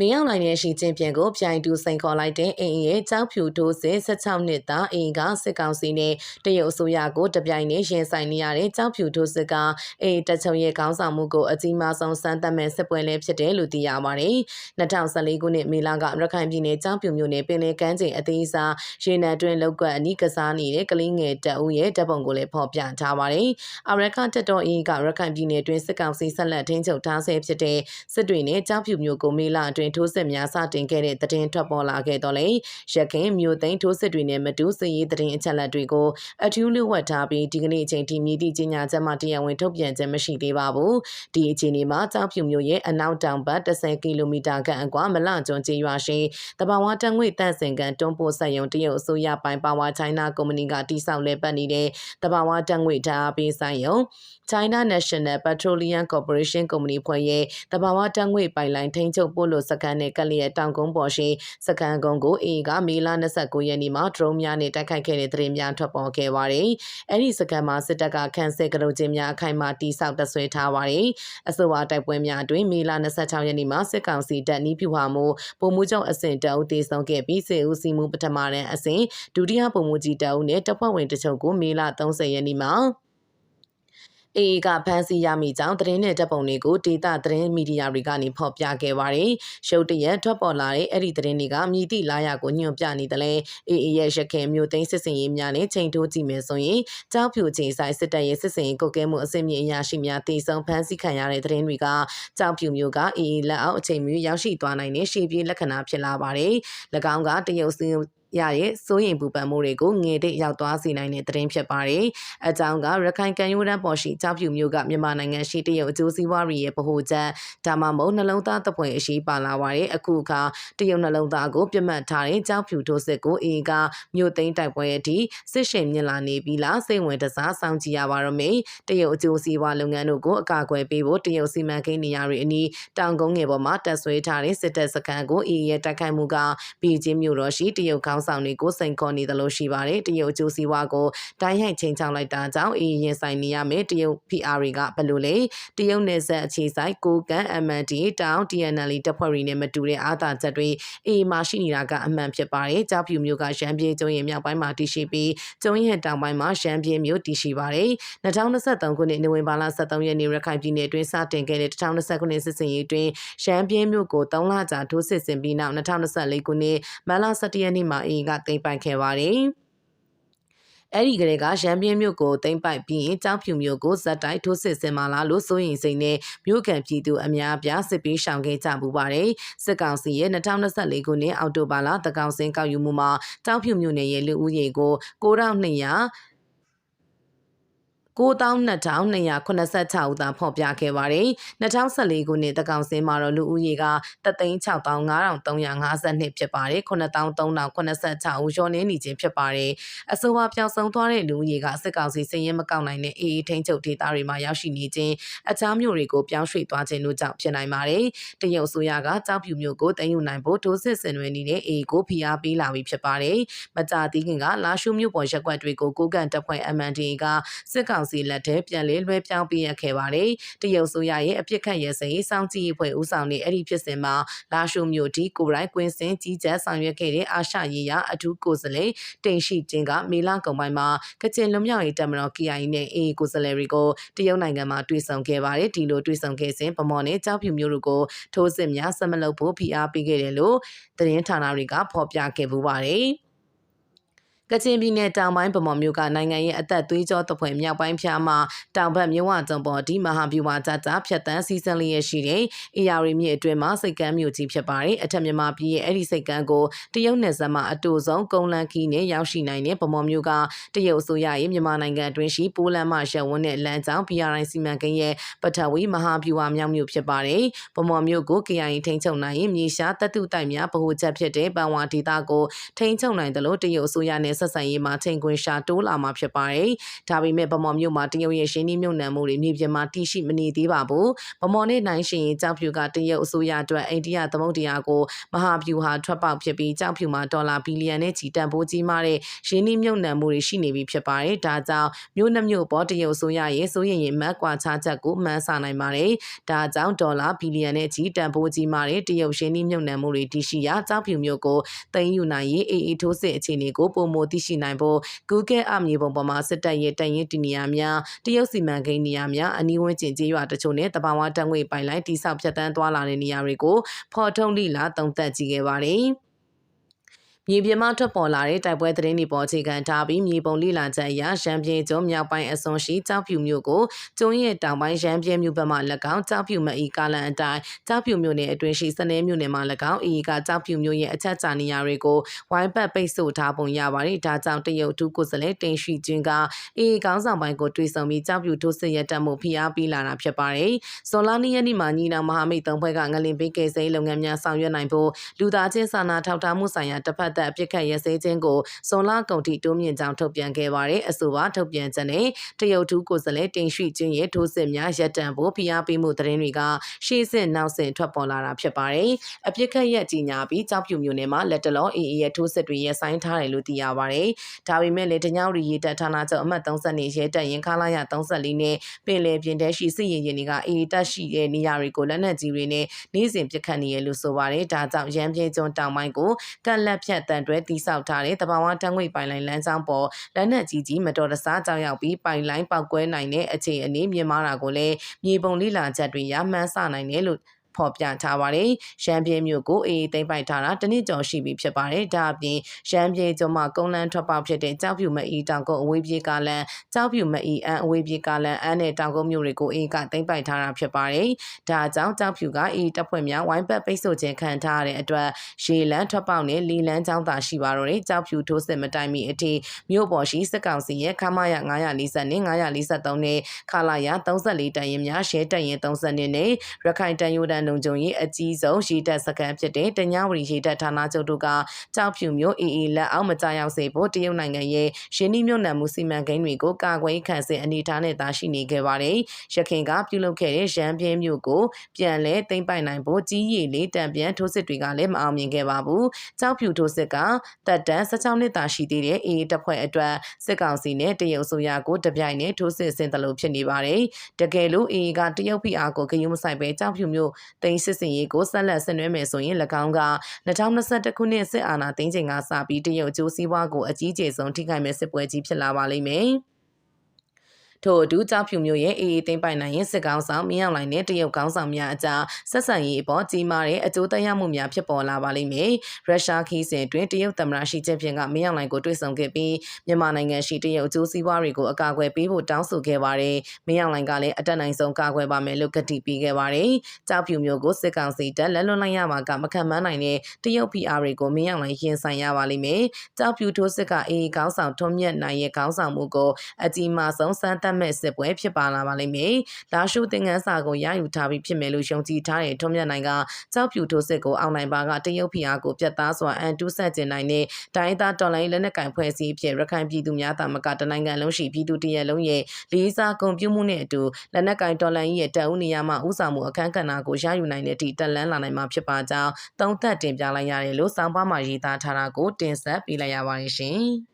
မင်းအောင်နိုင်ရဲ့ရှီကျင်းပြန်ကိုပြိုင်တူစိန်ခေါ်လိုက်တဲ့အင်ရဲ့ကြောက်ဖြူထိုးစစ်16နှစ်သားအင်ကစစ်ကောင်စီနဲ့တရုတ်အစိုးရကိုတပြိုင်နက်ရင်ဆိုင်နေရတဲ့ကြောက်ဖြူထိုးစစ်ကအင်တချုံရဲ့ခေါင်းဆောင်မှုကိုအကြီးမားဆုံးစမ်းသပ်မဲ့စစ်ပွဲလည်းဖြစ်တယ်လို့သိရပါတယ်။2014ခုနှစ်မေလကရခိုင်ပြည်နယ်ကြောက်ဖြူမြို့နယ်ပင်လယ်ကမ်းခြေအသေးစားရေနံတွင်လောက်ကွက်အနီးကစားနေတဲ့ကလေးငယ်တပ်ဦးရဲ့တပ်ပုံကိုလည်းဖော်ပြထားပါတယ်။အမေရိကန်တပ်တော်အင်ကရခိုင်ပြည်နယ်တွင်စစ်ကောင်စီဆက်လက်ထိန်းချုပ်ထားဆဲဖြစ်တဲ့စစ်တွေနဲ့ကြောက်ဖြူမြို့ကိုမေလအတွင်းထိုးစစ်များစတင်ခဲ့တဲ့သတင်းထွက်ပေါ်လာခဲ့တော့လေရခင်မြို့သိမ်းထိုးစစ်တွေနဲ့မတူစစ်ရေးသတင်းအချက်အလက်တွေကိုအထူးလျှဝှက်ထားပြီးဒီကနေ့အချိန်ထိမြည်သည့်ကြီးညာချက်မှတရားဝင်ထုတ်ပြန်ခြင်းမရှိသေးပါဘူးဒီအခြေအနေမှာကြောက်ဖြူမြို့ရဲ့အနောက်တောင်ဘက်10ကီလိုမီတာခန့်အကွာမလကျွန်းကျေးရွာရှိတဘာဝတန်ငွေတန့်စင်ကန်တွန်းပို့ဆက်ယုံတရုတ်အစိုးရပိုင်ပါဝါချိုင်းနာကုမ္ပဏီကတိစောက်လဲပတ်နေတဲ့တဘာဝတန်ငွေဓာတ်အားပေးဆိုင်ယုံ China National Petroleum Corporation ကုမ္ပဏီဖွဲ့ရဲ့တဘာဝတန်ငွေပိုင်လိုင်းထိန်းချုပ်ပို့လို့စကန်နဲ့ကလျက်တောင်ကုန်းပေါ်ရှိစကန်ကုန်းကိုအေကမေလ29ရက်နေ့မှာဒရုန်းများနဲ့တိုက်ခိုက်ခဲ့တဲ့သတင်းများထွက်ပေါ်ခဲ့ပါတယ်။အဲဒီစကန်မှာစစ်တပ်ကခန့်စစ်ကလေးချင်းများအခိုင်အမာတိစောက်တဆွဲထားပါတယ်။အဆိုပါတိုက်ပွဲများအတွင်းမေလ26ရက်နေ့မှာစစ်ကောင်စီတပ်နီးဖြူဟာမှုပုံမှုချုပ်အဆင့်တအုပ်တေဆုံးခဲ့ပြီးစစ်ဦးစီးမှုပထမတန်းအဆင့်ဒုတိယပုံမှုကြီးတအုပ်နဲ့တပ်ဖွဲ့ဝင်တချို့ကိုမေလ30ရက်နေ့မှာ အေအေကဖမ်းဆီးရမိကြောင်းသတင်းနဲ့တပ်ပုံတွေကိုဒေတာသတင်းမီဒီယာတွေကနေဖော်ပြခဲ့ပါတယ်။ရှုပ်တရက်ထွက်ပေါ်လာတဲ့အဲ့ဒီသတင်းတွေကမြည်သည့်လာရကိုညွှန်ပြနေတယ်လေ။အေအေရဲ့ရခင်မျိုးသိန်းစစ်စင်ရေးများနဲ့ချိန်ထိုးကြည့်မယ်ဆိုရင်ကြောက်ဖြူချိန်ဆိုင်စစ်တပ်ရဲ့စစ်စင်ရေးကုတ်ကဲမှုအဆင့်မြင့်အရာရှိများတည်ဆုံဖမ်းဆီးခံရတဲ့သတင်းတွေကကြောက်ဖြူမျိုးကအေအေလက်အောက်အချိန်မျိုးရောက်ရှိသွားနိုင်တဲ့ရှေ့ပြေးလက္ခဏာဖြစ်လာပါတယ်။၎င်းကတရုတ်စင် ရရဲ့စိုးရင်ပူပန်မှုတွေကိုငေတိတ်ရောက်သွားစေနိုင်တဲ့သတင်းဖြစ်ပါတယ်။အကြောင်းကရခိုင်ကံရိုးတန်းပေါ်ရှိကြောက်ဖြူမျိုးကမြန်မာနိုင်ငံရှိတရုတ်အကျိုးစီးပွားတွေရဲ့ဗဟိုချက်ဒါမှမဟုတ်နှလုံးသားသဖွယ်အရှိပါလာပါတယ်။အခုအခါတရုတ်နှလုံးသားကိုပြတ်မှတ်ထားတဲ့ကြောက်ဖြူထိုးစစ်ကိုအေကမြို့သိမ်းတိုက်ပွဲအထိစစ်ရှင်မြင်လာနေပြီလားစိတ်ဝင်တစားစောင့်ကြည့်ရပါတော့မယ်။တရုတ်အကျိုးစီးပွားလုပ်ငန်းတို့ကိုအကာအကွယ်ပေးဖို့တရုတ်စီမံကိန်းနေရာတွေအနီးတောင်ကုန်းငယ်ပေါ်မှာတက်ဆွဲထားတဲ့စစ်တပ်စခန်းကိုအေရဲ့တိုက်ခိုက်မှုကပြည်ချင်းမြို့တော်ရှိတရုတ်ခေါင်းဆောင်တွေကိုစိန်ခေါ်နေသလိုရှိပါတယ်တရုတ်အကျိုးစီးပွားကိုတိုင်းဟိုက်ချင်းချောင်းလိုက်တာကြောင့်အေးရင်ဆိုင်နေရမယ်တရုတ် PR တွေကဘယ်လိုလဲတရုတ်နယ်စပ်အခြေဆိုင်ကိုကန် MND တောင် TNL တပ်ဖွဲ့တွေနဲ့မတူတဲ့အာသာချက်တွေအေးမရှိနေတာကအမှန်ဖြစ်ပါတယ်ကြောက်ဖြူမျိုးကရန်ပြေကျုံရင်မြောက်ပိုင်းမှာတည်ရှိပြီးကျုံရင်တောင်ပိုင်းမှာရန်ပြေမျိုးတည်ရှိပါတယ်2023ခုနှစ်နိုဝင်ဘာလ23ရက်နေ့ရခိုင်ပြည်နယ်တွင်စတင်ခဲ့တဲ့2020ခုနှစ်စစ်စင်ရေးတွင်ရန်ပြေမျိုးကို3လကြာထိုးစစ်ဆင်ပြီးနောက်2024ခုနှစ်မတ်လ17ရက်နေ့မှာအေးကတင်ပိုင်ခဲ့ပါတယ်။အဲ့ဒီကလေးကရန်ပြင်းမြို့ကိုတိမ့်ပိုက်ပြီးရင်ကြောက်ဖြူမြို့ကိုဇက်တိုက်ထိုးစစ်ဆင်မာလာလို့စိုးရင်စိန်နဲ့မြို့ကန်ပြည်သူအများပြစစ်ပေးရှောင်ခဲ့ကြပူပါတယ်စစ်ကောင်စီရဲ့2024ခုနှစ်အောက်တိုဘာလတကောင်စင်းကောက်ယူမှုမှာကြောက်ဖြူမြို့နယ်ရဲ့လူဦးရေကို9200 9286ဦးသာဖော်ပြခဲ့ပါတယ်။2014ခုနှစ်တကောင်စင်းမှာတော့လူဦးရေက365,352ဖြစ်ပါတယ်။9386ဦးရောနေနေခြင်းဖြစ်ပါတယ်။အဆိုပါပြောင်းဆုံးသွားတဲ့လူဦးရေကစစ်ကောင်စီစည်ရင်မကောက်နိုင်တဲ့အေးအေးထိန်းချုပ်ဒေသတွေမှာရောက်ရှိနေခြင်းအခြားမြို့တွေကိုပြောင်းရွှေ့သွားခြင်းတို့ကြောင့်ဖြစ်နိုင်ပါတယ်။တရုတ်ဆိုရကကြောက်ဖြူမြို့ကိုတင်ယူနိုင်ဖို့ဒိုးစစ်ဆင်နွှဲနေတဲ့အေးကိုဖိအားပေးလာပြီးဖြစ်ပါတယ်။မကြာသေးခင်ကလာရှုမြို့ပေါ်ရက်ွက်တွေကိုကိုကန်တပ်ဖွဲ့ MND ကစစ်ကောင်ကောင်စီလက်ထဲပြန်လည်လွှဲပြောင်းပေးရခဲ့ပါတယ်။တရုတ်ဆိုရရဲ့အပြစ်ခတ်ရစရေးစောင့်ကြည့်အဖွဲ့ဦးဆောင်တဲ့အဲ့ဒီဖြစ်စဉ်မှာလာရှိုမြို့ဒီကိုရိုင်းကွင်းစင်ကြီးကြပ်ဆောင်ရွက်ခဲ့တဲ့အာရှရေးရအထူးကိုယ်စားလှယ်တိန်ရှိချင်းကမေလကုံပိုင်းမှာကချင်လွတ်မြောက်ရေးတပ်မတော် KIA နဲ့ AA ကိုယ်စားလှယ်တွေကိုတရုတ်နိုင်ငံမှာတွေ့ဆုံခဲ့ပါတယ်။ဒီလိုတွေ့ဆုံခဲ့စဉ်ဗမော်နဲ့ကြောက်ဖြူမျိုးတို့ကိုထိုးစစ်များဆက်မလုပ်ဖို့ဖိအားပေးခဲ့တယ်လို့သတင်းဌာနတွေကဖော်ပြခဲ့ပူပါတယ်။ ကချင်ပြည်နယ်တောင်ပိုင်းဗမော်မြို့ကနိုင်ငံရဲ့အသက်သွေးကြောတပွဲမြောက်ပိုင်းဖျားမှာတောင်ဘက်မြဝကျုံပေါ်ဒီမဟာဗျူဟာကြကြဖြတ်တန်းစီစဉ်လျက်ရှိတဲ့အေယာရီမြစ်အတွင်းမှာစိတ်ကမ်းမြို့ကြီးဖြစ်ပါတယ်အထက်မြန်မာပြည်ရဲ့အဲ့ဒီစိတ်ကမ်းကိုတရုတ်နယ်စပ်မှာအတူဆုံးကုန်းလန်းခီးနဲ့ရောက်ရှိနိုင်တဲ့ဗမော်မြို့ကတရုတ်အစိုးရရဲ့မြန်မာနိုင်ငံအတွင်းရှိပိုးလန်းမှရပ်ဝန်းတဲ့လမ်းကြောင်း PRI စီမံကိန်းရဲ့ပထဝီမဟာဗျူဟာမြောက်မြို့ဖြစ်ပါတယ်ဗမော်မြို့ကို KIA ထိန်းချုပ်နိုင်ရင်မြေရှားတပ်တုတိုက်များဗဟိုချက်ဖြစ်တဲ့ပန်ဝါဒေသကိုထိန်းချုပ်နိုင်တယ်လို့တရုတ်အစိုးရနဲ့ဆက်ဆံရေးမှာချိန်ခွင်ရှာတိုးလာမှာဖြစ်ပါတယ်။ဒါပေမဲ့ဗမော်မြို့မှာတရုတ်ရဲ့ရှင်းနှီးမြုပ်နှံမှုတွေမြေပြင်မှာတိရှိမနေသေးပါဘူး။ဗမော်နဲ့နိုင်ရှင်ရင်ကြောက်ဖြူကတရုတ်အစိုးရအတွက်အိန္ဒိယသမုဒ္ဒရာကိုမဟာဗျူဟာထွက်ပေါက်ဖြစ်ပြီးကြောက်ဖြူမှာဒေါ်လာဘီလီယံနဲ့ချီတန်ဖိုးကြီးမားတဲ့ရှင်းနှီးမြုပ်နှံမှုတွေရှိနေပြီဖြစ်ပါတယ်။ဒါကြောင့်မြို့နှမြို့ပေါ်တရုတ်အစိုးရရဲ့စိုးရင်ရင်မက်ကွာချချက်ကိုမှန်းဆနိုင်ပါတယ်။ဒါကြောင့်ဒေါ်လာဘီလီယံနဲ့ချီတန်ဖိုးကြီးမားတဲ့တရုတ်ရှင်းနှီးမြုပ်နှံမှုတွေတရှိရာကြောက်ဖြူမြို့ကိုသိမ်းယူနိုင်ရေးအေအေထိုးစစ်အခြေအနေကိုပုံမသိရှိနိုင်ဖို့ Google အမြေပုံပေါ်မှာစစ်တပ်ရဲ့တန်ရင်တီနေယာများတရုတ်စီမံကိန်းနေရာများအနီးဝန်းကျင်ကျေးရွာတချို့နဲ့တဘာဝတံငွေပိုင်လိုင်းတိဆောက်ဖြတ်တန်းသွားလာတဲ့နေရာတွေကိုဖော်ထုတ်လိလာတုံ့တက်ကြည့်ခဲ့ပါတယ်။ မြေပြင်မှထွက်ပေါ်လာတဲ့တိုက်ပွဲသတင်းတွေပေါ်အခြေခံထားပြီးမြေပုံလိလာချက်အရရန်ပြည်ကျွန်းမြောက်ပိုင်းအစွန်ရှိကြောက်ဖြူမြို့ကိုကျွန်းရဲ့တောင်ပိုင်းရန်ပြည်မြို့ဘက်မှ၎င်းကြောက်ဖြူမအီကာလန်အတိုင်းကြောက်ဖြူမြို့နယ်အတွင်းရှိစနေမြို့နယ်မှ၎င်းအီကကြောက်ဖြူမြို့ရဲ့အချက်ချနေရာတွေကိုဝိုင်းပတ်ပိတ်ဆို့ထားပုံရပါတယ်ဒါကြောင့်တရုတ်ဒုကိုယ်စားလှယ်တင်ရှိချင်းကအီကောင်းဆောင်ပိုင်းကိုတွေ့ဆုံပြီးကြောက်ဖြူထိုးစစ်ရတက်မှုဖိအားပေးလာတာဖြစ်ပါတယ်ဇွန်လ၂ရက်နေ့မှာညီနောင်မဟာမိတ်သုံးဖွဲ့ကငလင်ပေးကယ်ဆယ်လုပ်ငန်းများဆောင်ရွက်နိုင်ဖို့လူသားချင်းစာနာထောက်ထားမှုဆိုင်ရာတစ်ဖက်သက်အပြစ်ခတ်ရစဲခြင်းကိုဇွန်လကုန်ထိတိုးမြင့်ကြောင်းထုတ်ပြန်ခဲ့ပါတယ်အဆိုပါထုတ်ပြန်ချက်နဲ့တရုတ်ထူးကိုယ်စားလှယ်တင်ရှိချင်းရဲ့ထိုးစစ်များရပ်တန့်ဖို့ဖိအားပေးမှုသတင်းတွေကရှေ့စစ်နောက်စစ်ထွက်ပေါ်လာတာဖြစ်ပါတယ်အပြစ်ခတ်ရက်ကြီးညာပြီးကြောက်ဖြူမျိုးနယ်မှာလက်တလောအေအေရဲ့ထိုးစစ်တွေရပ်ဆိုင်းထားတယ်လို့သိရပါတယ်ဒါပေမဲ့လည်းတညောင်ရီရေတပ်ဌာနချုပ်အမှတ်30နေရဲတပ်ရင်ခလာရ34နဲ့ပင်လယ်ပြင်တဲရှိစစ်ရင်ရင်တွေကအေအေတပ်ရှိတဲ့နေရာတွေကိုလက်နက်ကြီးတွေနဲ့နေ့စဉ်ပစ်ခတ်နေရလို့ဆိုပါတယ်ဒါကြောင့်ရန်ပြေကျွန်းတောင်ပိုင်းကိုကန့်လက်ဖြတ်တန်တွဲတိဆောက်ထားတဲ့တဘာဝတန်းငွေပိုင်လိုင်းလမ်းကြောင်းပေါ်လက်နက်ကြီးကြီးမတော်တဆကြောက်ရောက်ပြီးပိုင်လိုင်းပောက်ကွဲနိုင်တဲ့အခြေအနေမြင်မာတာကိုလည်းမြေပုံလိလာချက်တွေရမှန်းဆနိုင်တယ်လို့ ဖော်ပြထားပါတယ်။ရန်ပြေမြို့ကိုအေးသိမ့်ပိုက်ထားတာတနစ်ကျော်ရှိပြီဖြစ်ပါတယ်။ဒါအပြင်ရန်ပြေကျွန်းမှာကုန်းလန်းထွက်ပေါက်ဖြစ်တဲ့ကြောက်ဖြူမအီတောင်ကုန်းအဝေးပြေးကားလန်ကြောက်ဖြူမအီအန်အဝေးပြေးကားလန်အန်နဲ့တောင်ကုန်းမြို့တွေကိုအေးကသိမ့်ပိုက်ထားတာဖြစ်ပါတယ်။ဒါကြောင့်ကြောက်ဖြူကအေးတပ်ဖွဲ့များဝိုင်းပတ်ပိတ်ဆို့ခြင်းခံထားရတဲ့အတွက်ရေလန်းထွက်ပေါက်နဲ့လီလန်းကျောင်းသာရှိပါတော့တယ်။ကြောက်ဖြူထိုးစစ်မတိုင်မီအထိမြို့ပေါ်ရှိစစ်ကောင်စီရဲ့ခမာရ940နဲ့943နဲ့ခလာရ34တန်ရင်များရှဲတန်ရင်30နဲ့ရခိုင်တန်ယူတန်လုံခြုံရေးအကြီးဆုံးရေတပ်စခန်းဖြစ်တဲ့တညဝရီရေတပ်ဌာနချုပ်တို့ကကြောက်ဖြူမျိုးအေအေလက်အောက်မကြရောက်စေဖို့တရုတ်နိုင်ငံရဲ့ရင်းနှီးမြှုပ်နှံမှုစီမံကိန်းတွေကိုကာကွယ်ခံစစ်အနေအထားနဲ့သာရှိနေခဲ့ပါတယ်။ရခိုင်ကပြုလုပ်ခဲ့တဲ့ရန်ပြင်းမျိုးကိုပြန်လဲသိမ့်ပိုက်နိုင်ဖို့ကြီးရည်လေးတံပြန်ထိုးစစ်တွေကလည်းမအောင်မြင်ခဲ့ပါဘူး။ကြောက်ဖြူထိုးစစ်ကတပ်တန်း16နှစ်သာရှိသေးတဲ့အေအေတပ်ဖွဲ့အတွက်စစ်ကောင်စီနဲ့တရုတ်ဆိုရကိုတပြိုင်နက်ထိုးစစ်ဆင်တယ်လို့ဖြစ်နေပါတယ်။တကယ်လို့အေအေကတရုတ်ဖိအားကိုဂရုမစိုက်ပဲကြောက်ဖြူမျိုးတိန်စစ်စင်ရေးကိုဆက်လက်ဆင်နွှဲမယ်ဆိုရင်၎င်းက2021ခုနှစ်စစ်အာဏာသိမ်းချိန်ကစပြီးတရုတ်ကျိုးစည်းဝါးကိုအကြီးကျယ်ဆုံးထိခိုက်မဲ့စစ်ပွဲကြီးဖြစ်လာပါလိမ့်မယ်။ ထို့အတူကြောက်ဖြူမျိုးရဲ့အေးအေးသိမ့်ပိုင်နိုင်ရင်စစ်ကောင်းဆောင်မင်းအောင်လှိုင်နဲ့တရုတ်ကောင်းဆောင်များအကြားဆက်ဆံရေးအပေါ်ကြီးမားတဲ့အကျိုးသက်ရောက်မှုများဖြစ်ပေါ်လာပါလိမ့်မယ်။ရုရှားခီးစဉ်တွင်တရုတ်သမ္မတရှီကျင်းပင်ကမင်းအောင်လှိုင်ကိုတွေ့ဆုံခဲ့ပြီးမြန်မာနိုင်ငံရှိတရုတ်အကျိုးစီးပွားတွေကိုအကာအကွယ်ပေးဖို့တောင်းဆိုခဲ့ပါတယ်။မင်းအောင်လှိုင်ကလည်းအတက်နိုင်ဆုံးကာကွယ်ပါမယ်လို့ကတိပေးခဲ့ပါတယ်။ကြောက်ဖြူမျိုးကိုစစ်ကောင်စီတပ်လက်လွန်လိုက်ရမှာကမခံမနိုင်တဲ့တရုတ် PR တွေကိုမင်းအောင်လှိုင်ရင်ဆိုင်ရပါလိမ့်မယ်။ကြောက်ဖြူထိုးစစ်ကအေးကောင်းဆောင်ထွန်းမြတ်နိုင်ရဲ့ကောင်းဆောင်မှုကိုအကြီးမားဆုံးစမ်းသပ်မဲ့စစ်ပွဲဖြစ်ပါလာပါလိမ့်မယ်။လာရှုသင်္ကန်းစာကိုရယူထားပြီးဖြစ်မယ်လို့ယုံကြည်ထားတဲ့ထွန်းမြတ်နိုင်ကကြောက်ဖြူထိုးစစ်ကိုအောင်နိုင်ပါကတရုတ်ဖီအားကိုပြတ်သားစွာအန်တူးဆက်ကျင်နိုင်တဲ့တိုင်းသားတော်လိုင်းလက်နက်ကင်ဖွဲ့စည်းဖြစ်ရခိုင်ပြည်သူများတာမကတနိုင်ငံလုံးရှိပြည်သူတရက်လုံးရဲ့လေးစားကုန်ပြုမှုနဲ့အတူလက်နက်ကင်တော်လိုင်းရဲ့တပ်ဦးနေရာမှာဥဆောင်မှုအခမ်းကဏ္ဍကိုရယူနိုင်တဲ့အထိတက်လန်းလာနိုင်မှာဖြစ်ပါကြောင်းသုံးသပ်တင်ပြလိုက်ရတယ်လို့စောင်းပါမှာရေးသားထားတာကိုတင်ဆက်ပေးလိုက်ရပါတယ်ရှင်။